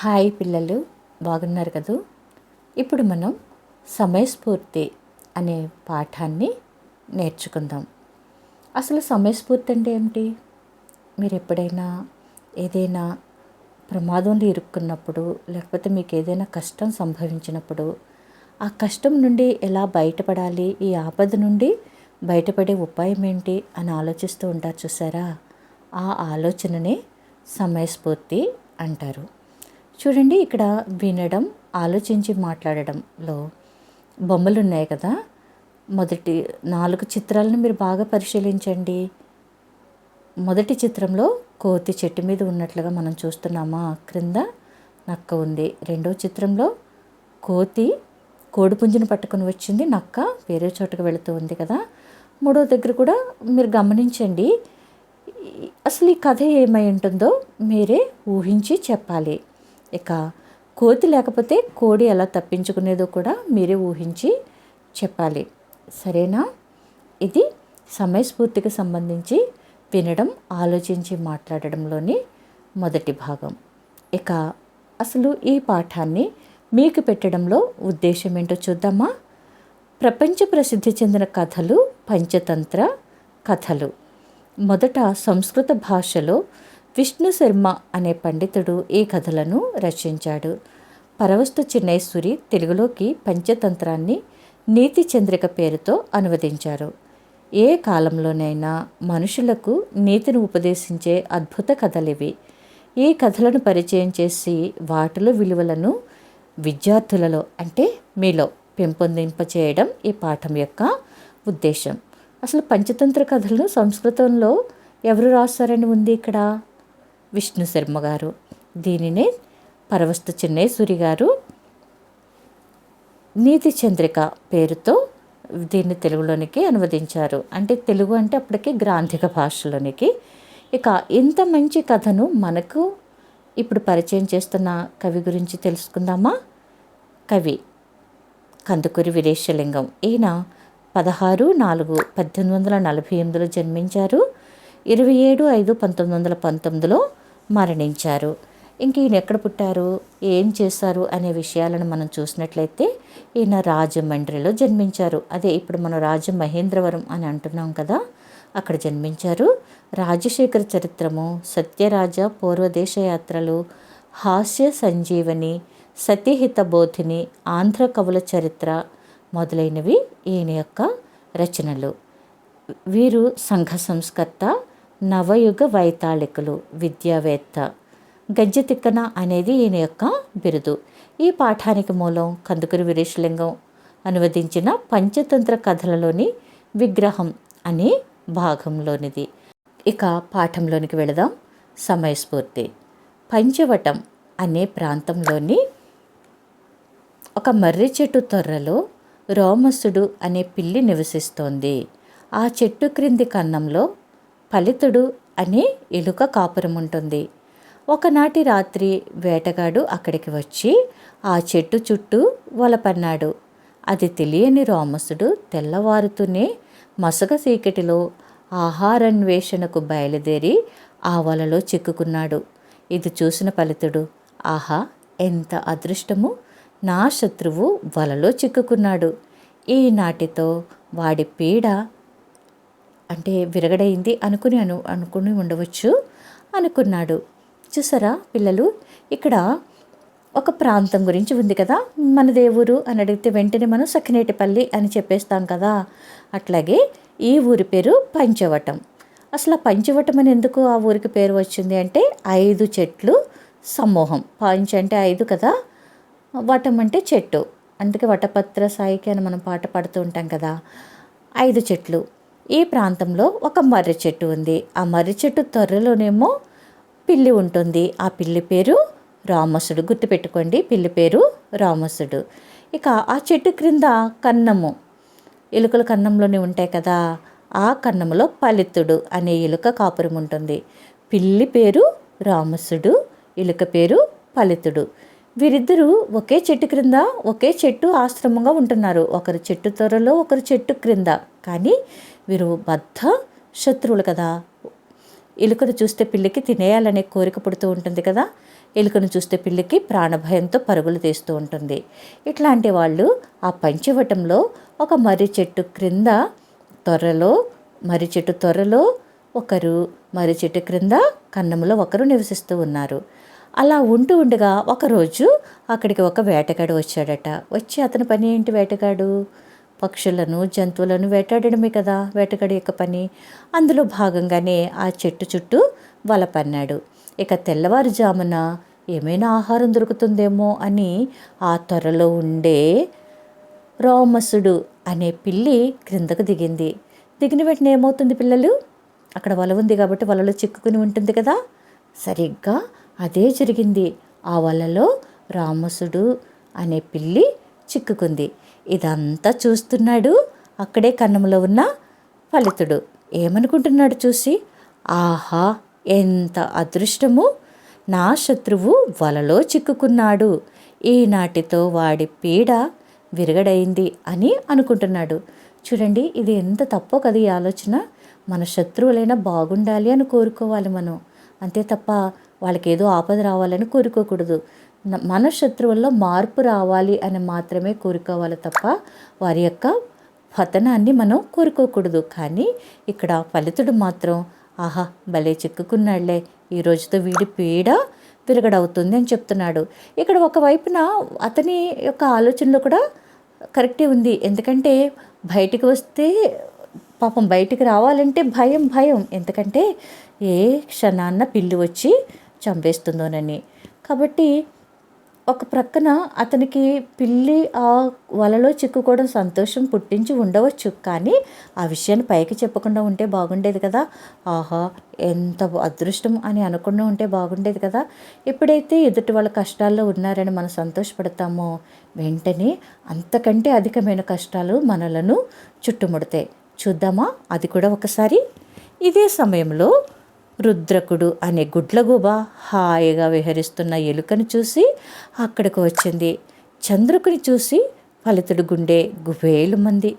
Hi పిల్లలు బాగున్నారు కదూ? ఇప్పుడు మనం సమయస్ఫూర్తి అనే పాఠాన్ని నేర్చుకుందాం. అసలు సమయస్ఫూర్తి అంటే ఏమిటి? మీరు ఎప్పుడైనా ఏదైనా ప్రమాదంలో ఇరుక్కున్నప్పుడు లేకపోతే మీకు ఏదైనా కష్టం సంభవించినప్పుడు ఆ కష్టం నుండి ఎలా బయటపడాలి? ఈ ఆపద నుండి బయటపడే ఉపాయం ఏంటి? అని ఆలోచిస్తూ ఉంటారు చూసారా? ఆ ఆలోచననే సమయస్ఫూర్తి అంటారు. చూడండి ఇక్కడ వినడం ఆలోచించి మాట్లాడడంలో బొమ్మలు ఉన్నాయి కదా. మొదటి నాలుగు చిత్రాలను మీరు బాగా పరిశీలించండి. మొదటి చిత్రంలో కోతి చెట్టు మీద ఉన్నట్లుగా మనం చూస్తున్నామా? క్రింద నక్క ఉంది. రెండవ చిత్రంలో కోతి కోడిపుంజును పట్టుకొని వచ్చింది. నక్క వేరే చోటకు వెళుతూ ఉంది కదా. మూడో దగ్గర కూడా మీరు గమనించండి. అసలు ఈ కథ ఏమై ఉంటుందో మీరే ఊహించి చెప్పాలి. ఇక కోతి లేకపోతే కోడి ఎలా తప్పించుకునేదో కూడా మీరే ఊహించి చెప్పాలి. సరేనా? ఇది సమయస్ఫూర్తికి సంబంధించి వినడం ఆలోచించి మాట్లాడడంలోని మొదటి భాగం. ఇక అసలు ఈ పాఠాన్ని మీకు పెట్టడంలో ఉద్దేశం ఏంటో చూద్దామా? ప్రపంచ ప్రసిద్ధి చెందిన కథలు పంచతంత్ర కథలు. మొదట సంస్కృత భాషలో విష్ణు శర్మ అనే పండితుడు ఈ కథలను రచించాడు. పరవస్తు చిన్నేశ్వరి తెలుగులోకి పంచతంత్రాన్ని నీతి చంద్రిక పేరుతో అనువదించారు. ఏ కాలంలోనైనా మనుషులకు నీతిని ఉపదేశించే అద్భుత కథలివి. ఈ కథలను పరిచయం చేసి వాటిలో విలువలను విద్యార్థులలో అంటే మీలో పెంపొందింపచేయడం ఈ పాఠం యొక్క ఉద్దేశం. అసలు పంచతంత్ర కథలను సంస్కృతంలో ఎవరు రాస్తారని ఉంది ఇక్కడ? విష్ణు శర్మ గారు. దీనినే పరవస్తు చిన్నేశ్వరి గారు. నీతి చంద్రిక పేరుతో దీన్ని తెలుగులోనికి అనువదించారు. అంటే తెలుగు అంటే అప్పటికి గ్రాంధిక భాషలోనికి. ఇక ఇంత మంచి కథను మనకు ఇప్పుడు పరిచయం చేస్తున్న కవి గురించి తెలుసుకుందామా? కవి కందుకూరి వీరేశలింగం. ఈయన పదహారు నాలుగు పద్దెనిమిది వందల నలభై ఎనిమిదిలో జన్మించారు. ఇరవై ఏడు ఐదు పంతొమ్మిది వందల పంతొమ్మిదిలో మరణించారు. ఇంక ఈయన ఎక్కడ పుట్టారు? ఏం చేశారు? అనే విషయాలను మనం చూసినట్లయితే ఈయన రాజమండ్రిలో జన్మించారు. అదే ఇప్పుడు మనం రాజ మహేంద్రవరం అని అంటున్నాం కదా అక్కడ జన్మించారు. రాజశేఖర చరిత్రము సత్యరాజ పూర్వదేశ యాత్రలు హాస్య సంజీవని సతీహిత బోధిని ఆంధ్ర కవుల చరిత్ర మొదలైనవి ఈయన యొక్క రచనలు. వీరు సంఘ సంస్కర్త నవయుగ వైతాళికులు విద్యావేత్త. గజ్జెతిక్కన అనేది ఈయన యొక్క బిరుదు. ఈ పాఠానికి మూలం కందుకూరి వీరేశలింగం. అనువదించిన పంచతంత్ర కథలలోని విగ్రహం అనే భాగంలోనిది. ఇక పాఠంలోనికి వెళదాం. సమయస్ఫూర్తి. పంచవటం అనే ప్రాంతంలోని ఒక మర్రి చెట్టు తొర్రలో రోమసుడు అనే పిల్లి నివసిస్తోంది. ఆ చెట్టు క్రింది కన్నంలో ఫలితుడు అనే ఎలుక కాపురం ఉంటుంది. ఒకనాటి రాత్రి వేటగాడు అక్కడికి వచ్చి ఆ చెట్టు చుట్టూ వలపన్నాడు. అది తెలియని రామసుడు తెల్లవారుతూనే మసక చీకటిలో ఆహారాన్వేషణకు బయలుదేరి ఆ వలలో చిక్కుకున్నాడు. ఇది చూసిన ఫలితుడు ఆహా ఎంత అదృష్టము! నా శత్రువు వలలో చిక్కుకున్నాడు. ఈనాటితో వాడి పీడ అంటే విరగడైంది అనుకుని అను అనుకుని ఉండవచ్చు అనుకున్నాడు. చూసారా పిల్లలు? ఇక్కడ ఒక ప్రాంతం గురించి ఉంది కదా. మన దేవురు అని అడిగితే వెంటనే మనం సఖినేటిపల్లి అని చెప్పేస్తాం కదా. అట్లాగే ఈ ఊరి పేరు పంచవటం. అసలు ఆ పంచవటం అని ఎందుకు ఆ ఊరికి పేరు వచ్చింది అంటే ఐదు చెట్లు సమూహం. పంచ అంటే ఐదు కదా. వటం అంటే చెట్టు. అందుకే వటపత్ర సాయికి అని మనం పాట పాడుతూ ఉంటాం కదా. ఐదు చెట్లు. ఈ ప్రాంతంలో ఒక మర్రి చెట్టు ఉంది. ఆ మర్రి చెట్టు త్వరలోనేమో పిల్లి ఉంటుంది. ఆ పిల్లి పేరు రామసుడు. గుర్తుపెట్టుకోండి పిల్లి పేరు రామసుడు. ఇక ఆ చెట్టు క్రింద కన్నము. ఎలుకల కన్నంలోనే ఉంటాయి కదా ఆ కన్నములో పలితుడు అనే ఎలుక కాపురం ఉంటుంది. పిల్లి పేరు రామసుడు ఎలుక పేరు ఫలితుడు వీరిద్దరూ ఒకే చెట్టు క్రింద ఒకే చెట్టు ఆశ్రమంగా ఉంటున్నారు. ఒకరు చెట్టు త్వరలో ఒకరు చెట్టు క్రింద. కానీ వీరు బద్ధ శత్రువులు కదా. ఎలుకను చూస్తే పిల్లికి తినేయాలనే కోరిక పుడుతూ ఉంటుంది కదా. ఎలుకను చూస్తే పిల్లికి ప్రాణభయంతో పరుగులు తీస్తూ ఉంటుంది. ఇట్లాంటి వాళ్ళు ఆ పంచవటంలో ఒక మర్రి చెట్టు క్రింద త్వరలో మర్రి చెట్టు త్వరలో ఒకరు మర్రి చెట్టు క్రింద కన్నంలో ఒకరు నివసిస్తూ ఉన్నారు. అలా ఉంటూ ఉండగా ఒకరోజు అక్కడికి ఒక వేటగాడు వచ్చాడట. వచ్చి అతని పని ఏంటి వేటగాడు? పక్షులను జంతువులను వేటాడడమే కదా వేటగాడి యొక్క పని. అందులో భాగంగానే ఆ చెట్టు చుట్టూ వల పన్నాడు. ఇక తెల్లవారుజామున ఏమైనా ఆహారం దొరుకుతుందేమో అని ఆ త్వరలో ఉండే రోమసుడు అనే పిల్లి క్రిందకు దిగింది. దిగిన వెంటనే ఏమవుతుంది పిల్లలు? అక్కడ వల ఉంది కాబట్టి వలలో చిక్కుకుని ఉంటుంది కదా? సరిగ్గా అదే జరిగింది. ఆ వలలో రామసుడు అనే పిల్లి చిక్కుకుంది. ఇదంతా చూస్తున్నాడు. అక్కడే కన్నంలో ఉన్న ఫలితుడు. ఏమనుకుంటున్నాడు చూసి? ఆహా ఎంత అదృష్టము! నా శత్రువు వలలో చిక్కుకున్నాడు. ఈనాటితో వాడి పీడ విరగడైంది అని అనుకుంటున్నాడు. చూడండి ఇది ఎంత తప్పో కదా ఈ ఆలోచన. మన శత్రువులైనా బాగుండాలి అని కోరుకోవాలి మనం. అంతే తప్ప వాళ్ళకి ఏదో ఆపద రావాలని కోరుకోకూడదు. మన శత్రువుల్లో మార్పు రావాలి అని మాత్రమే కోరుకోవాలి తప్ప వారి యొక్క పతనాన్ని మనం కోరుకోకూడదు. కానీ ఇక్కడ ఫలితుడు మాత్రం ఆహా భలే చిక్కుకున్నాడులే ఈ రోజుతో వీడి పీడ విరగడవుతుంది అని చెప్తున్నాడు. ఇక్కడ ఒకవైపున అతని యొక్క ఆలోచనలో కూడా కరెక్టే ఉంది. ఎందుకంటే బయటికి వస్తే పాపం బయటికి రావాలంటే భయం భయం. ఎందుకంటే ఏ క్షణాన్న పిల్లి వచ్చి చంపేస్తుందోనని. కాబట్టి ఒక ప్రక్కన అతనికి పిల్లి ఆ వలలో చిక్కుకోవడం సంతోషం పుట్టించి ఉండవచ్చు. కానీ ఆ విషయాన్ని పైకి చెప్పకుండా ఉంటే బాగుండేది కదా. ఆహా ఎంత అదృష్టం అని అనుకుండా ఉంటే బాగుండేది కదా. ఎప్పుడైతే ఎదుటి వాళ్ళ కష్టాల్లో ఉన్నారని మనం సంతోషపడతామో వెంటనే అంతకంటే అధికమైన కష్టాలు మనలను చుట్టుముడతాయి. చూద్దామా? అది కూడా ఒకసారి. ఇదే సమయంలో రుద్రకుడు అనే గుడ్లగూబ హాయిగా విహరిస్తున్న ఎలుకను చూసి అక్కడికి వచ్చింది. చంద్రుకుని చూసి ఫలితుడు గుండె గుబేలు మంది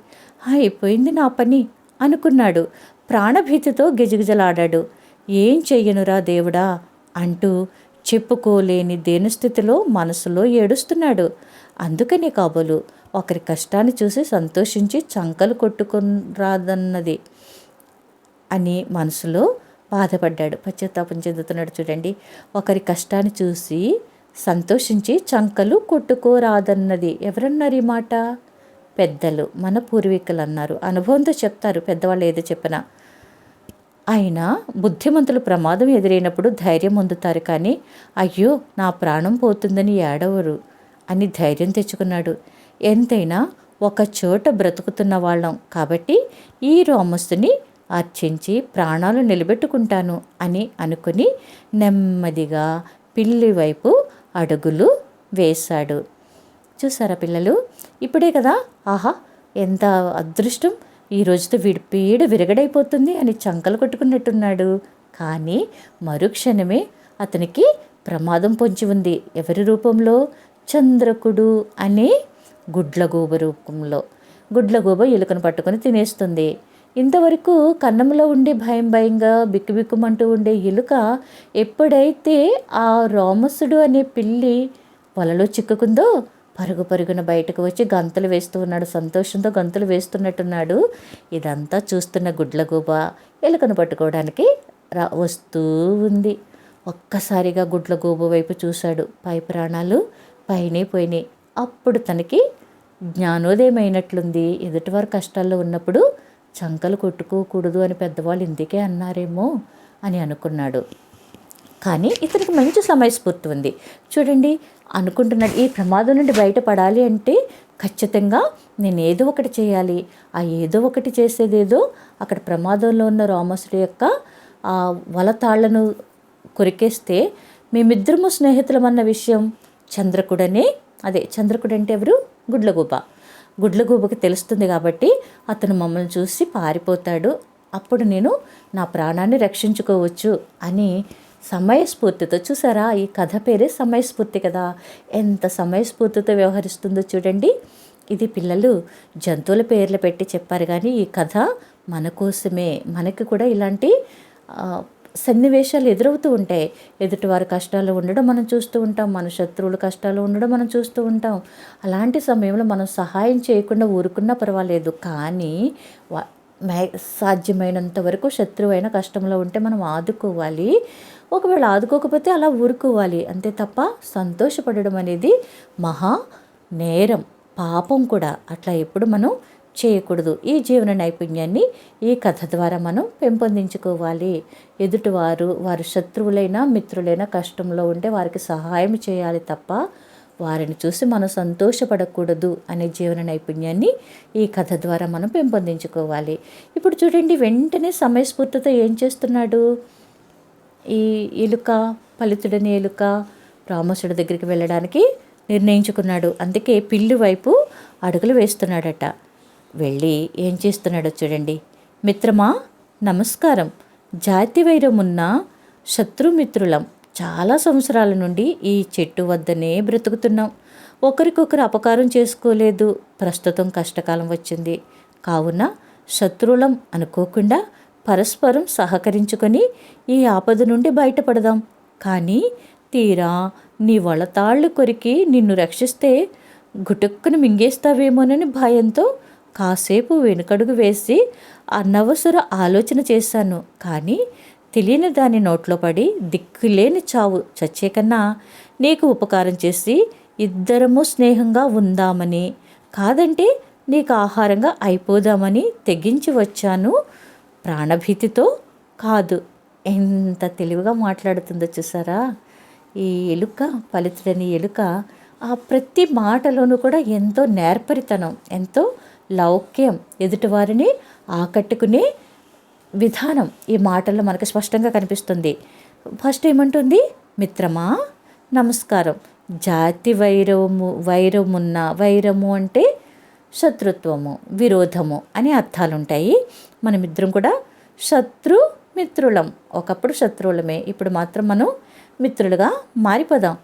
అయిపోయింది నా పని అనుకున్నాడు. ప్రాణభీతితో గిజగిజలాడాడు. ఏం చెయ్యనురా దేవుడా అంటూ చెప్పుకోలేని దేనిస్థితిలో మనసులో ఏడుస్తున్నాడు. అందుకనే కాబోలు ఒకరి కష్టాన్ని చూసి సంతోషించి చంకలు కొట్టుకురాదన్నది అని మనసులో బాధపడ్డాడు. పశ్చాత్తాపం చెందుతున్నాడు చూడండి. ఒకరి కష్టాన్ని చూసి సంతోషించి చంకలు కొట్టుకోరాదన్నది. ఎవరన్నారు ఈ మాట? పెద్దలు మన పూర్వీకులు అన్నారు. అనుభవంతో చెప్తారు పెద్దవాళ్ళు ఏదో చెప్పినా. ఆయన బుద్ధిమంతులు ప్రమాదం ఎదురైనప్పుడు ధైర్యం పొందుతారు కానీ అయ్యో నా ప్రాణం పోతుందని ఏడవరు అని ధైర్యం తెచ్చుకున్నాడు. ఎంతైనా ఒక చోట బ్రతుకుతున్న వాళ్ళం కాబట్టి ఈ రోమస్తుని అర్చించి ప్రాణాలు నిలబెట్టుకుంటాను అని అనుకుని నెమ్మదిగా పిల్లి వైపు అడుగులు వేశాడు. చూసారా పిల్లలు? ఇప్పుడే కదా? ఆహా ఎంత అదృష్టం! ఈ రోజుతో వీడి పీడ విరగడైపోతుంది అని చంకలు కొట్టుకున్నట్టున్నాడు. కానీ మరుక్షణమే అతనికి ప్రమాదం పొంచి ఉంది. ఎవరి రూపంలో? చంద్రకుడు అనే గుడ్లగూబ రూపంలో. గుడ్లగూబ ఎలుకను పట్టుకొని తినేస్తుంది. ఇంతవరకు కన్నంలో ఉండే భయం భయంగా బిక్కుబిక్కుమంటూ ఉండే ఎలుక ఎప్పుడైతే ఆ రోమసుడు అనే పిల్లి పొలలో చిక్కుకుందో పరుగు పరుగున బయటకు వచ్చి గంతులు వేస్తూ ఉన్నాడు సంతోషంతో గంతులు వేస్తున్నట్టున్నాడు. ఇదంతా చూస్తున్న గుడ్లగూబ ఎలుకను పట్టుకోవడానికి రా వస్తూ ఉంది. ఒక్కసారిగా గుడ్లగూబ వైపు చూశాడు. పై ప్రాణాలు పైనే పోయినాయి. అప్పుడు తనకి జ్ఞానోదయం అయినట్లుంది ఎదుటివారు కష్టాల్లో ఉన్నప్పుడు చంకలు కొట్టుకోకూడదు అని పెద్దవాళ్ళు ఇందుకే అన్నారేమో అని అనుకున్నాడు. కానీ ఇతనికి మంచి సమయస్ఫూర్తి ఉంది. చూడండి అనుకుంటున్నాడు ఈ ప్రమాదం నుండి బయటపడాలి అంటే ఖచ్చితంగా నేను ఏదో ఒకటి చేయాలి. ఆ ఏదో ఒకటి చేసేదేదో అక్కడ ప్రమాదంలో ఉన్న రామసుడి యొక్క ఆ వలతాళ్ళను కొరికేస్తే మేమిద్దరము స్నేహితులమన్న విషయం చంద్రకుడనే అదే చంద్రకుడు అంటే ఎవరు? గుడ్లగూబ గుడ్లగూబకి తెలుస్తుంది కాబట్టి అతను మమ్మల్ని చూసి పారిపోతాడు. అప్పుడు నేను నా ప్రాణాన్ని రక్షించుకోవచ్చు అని సమయస్ఫూర్తితో చూసారా? ఈ కథ పేరే సమయస్ఫూర్తి కదా. ఎంత సమయస్ఫూర్తితో వ్యవహరిస్తుందో చూడండి. ఇది పిల్లలు జంతువుల పేర్లు పెట్టి చెప్పారు కానీ ఈ కథ మన కోసమే. మనకి కూడా ఇలాంటి సన్నివేశాలు ఎదురవుతూ ఉంటాయి ఎదుటివారి కష్టాలు ఉండడం మనం చూస్తూ ఉంటాం మన శత్రువుల కష్టాలు ఉండడం మనం చూస్తూ ఉంటాం. అలాంటి సమయంలో మనం సహాయం చేయకుండా ఊరుకున్నా పర్వాలేదు. కానీ మ్యా సాధ్యమైనంత వరకు శత్రువైన కష్టంలో ఉంటే మనం ఆదుకోవాలి. ఒకవేళ ఆదుకోకపోతే అలా ఊరుకోవాలి. అంతే తప్ప సంతోషపడడం అనేది మహా నేరం పాపం కూడా. అట్లా ఎప్పుడు మనం చేయకూడదు. ఈ జీవన నైపుణ్యాన్ని ఈ కథ ద్వారా మనం పెంపొందించుకోవాలి. ఎదుటివారు వారు శత్రువులైనా మిత్రులైనా కష్టంలో ఉంటే వారికి సహాయం చేయాలి తప్ప వారిని చూసి మనం సంతోషపడకూడదు అనే జీవన నైపుణ్యాన్ని ఈ కథ ద్వారా మనం పెంపొందించుకోవాలి. ఇప్పుడు చూడండి వెంటనే సమయస్ఫూర్తితో ఏం చేస్తున్నాడు? ఈ ఎలుక ఫలితుడని ఎలుక రామసుడి దగ్గరికి వెళ్ళడానికి నిర్ణయించుకున్నాడు. అందుకే పిల్లి వైపు అడుగులు వేస్తున్నాడట. వెళ్ళి ఏం చేస్తున్నాడో చూడండి. మిత్రమా నమస్కారం. జాతి వైరమున్న శత్రుమిత్రులం. చాలా సంవత్సరాల నుండి ఈ చెట్టు వద్దనే బ్రతుకుతున్నాం. ఒకరికొకరు అపకారం చేసుకోలేదు. ప్రస్తుతం కష్టకాలం వచ్చింది. కావున శత్రువులం అనుకోకుండా పరస్పరం సహకరించుకొని ఈ ఆపద నుండి బయటపడదాం. కానీ తీరా నీ వళతాళ్ళు కొరికి నిన్ను రక్షిస్తే గుటుక్కును మింగేస్తావేమోనని భయంతో కాసేపు వెనుకడుగు వేసి అనవసర ఆలోచన చేశాను. కానీ తెలియని దాని నోట్లో పడి దిక్కులేని చావు చచ్చే కన్నా నీకు ఉపకారం చేసి ఇద్దరము స్నేహంగా ఉందామని కాదంటే నీకు ఆహారంగా అయిపోదామని తెగించి వచ్చాను. ప్రాణభీతితో కాదు. ఎంత తెలివిగా మాట్లాడుతుందో చూసారా? ఈ ఎలుక ఫలితుడని ఎలుక ఆ ప్రతి మాటలోనూ కూడా ఎంతో నేర్పరితనం ఎంతో లౌక్యం ఎదుటివారిని ఆకట్టుకునే విధానం ఈ మాటల్లో మనకు స్పష్టంగా కనిపిస్తుంది. ఫస్ట్ ఏమంటుంది? మిత్రమా నమస్కారం. జాతి వైరము వైరమున్న వైరము అంటే శత్రుత్వము విరోధము అనే అర్థాలుంటాయి. మనమిద్దరం కూడా శత్రు మిత్రులం. ఒకప్పుడు శత్రువులమే ఇప్పుడు మాత్రం మనం మిత్రులుగా మారిపోదాం.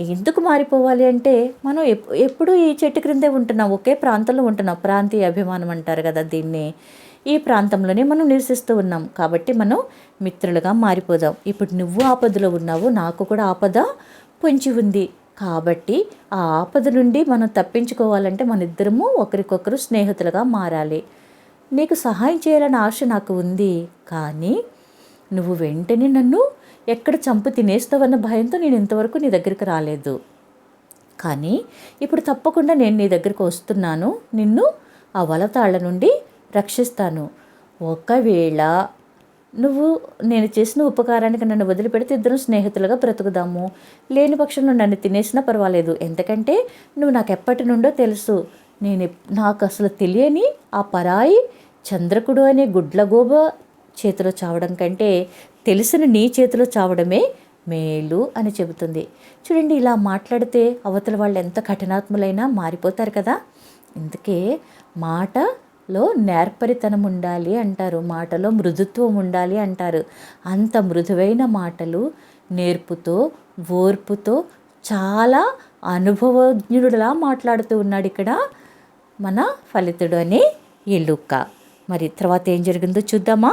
ఎందుకు మారిపోవాలి అంటే మనం ఎప్పుడు ఈ చెట్టు క్రిందే ఉంటున్నాం ఒకే ప్రాంతంలో ఉంటున్నాం. ప్రాంతీయ అభిమానం అంటారు కదా దీన్ని. ఈ ప్రాంతంలోనే మనం నివసిస్తూ ఉన్నాం. కాబట్టి మనం మిత్రులుగా మారిపోదాం. ఇప్పుడు నువ్వు ఆపదలో ఉన్నావు నాకు కూడా ఆపద పొంచి ఉంది. కాబట్టి ఆ ఆపద నుండి మనం తప్పించుకోవాలంటే మన ఇద్దరము ఒకరికొకరు స్నేహితులుగా మారాలి. నీకు సహాయం చేయాలని ఆశ నాకు ఉంది. కానీ నువ్వు వెంటనే నన్ను ఎక్కడ చంపు తినేస్తావన్న భయంతో నేను ఇంతవరకు నీ దగ్గరికి రాలేదు. కానీ ఇప్పుడు తప్పకుండా నేను నీ దగ్గరికి వస్తున్నాను. నిన్ను ఆ వలతాళ్ళ నుండి రక్షిస్తాను. ఒకవేళ నువ్వు నేను చేసిన ఉపకారానికి నన్ను వదిలిపెడితే ఇద్దరం స్నేహితులుగా బ్రతుకుదాము. లేని పక్షంలో నన్ను తినేసినా పర్వాలేదు. ఎందుకంటే నువ్వు నాకు ఎప్పటి నుండో తెలుసు. నేను నాకు అసలు తెలియని ఆ పరాయి చంద్రకుడు అనే గుడ్లగోబ చేతిలో చావడం కంటే తెలిసిన నీ చేతిలో చావడమే మేలు అని చెబుతుంది. చూడండి ఇలా మాట్లాడితే అవతల వాళ్ళు ఎంత కఠినాత్ములైనా మారిపోతారు కదా. ఇందుకే మాట లో నేర్పరితనం ఉండాలి అంటారు మాటలో మృదుత్వం ఉండాలి అంటారు. అంత మృదువైన మాటలు నేర్పుతో ఓర్పుతో చాలా అనుభవజ్ఞుడులా మాట్లాడుతూ ఉన్నాడు ఇక్కడ మన ఫలితుడు అని ఎలుక మరి తర్వాత ఏం జరిగిందో చూద్దామా?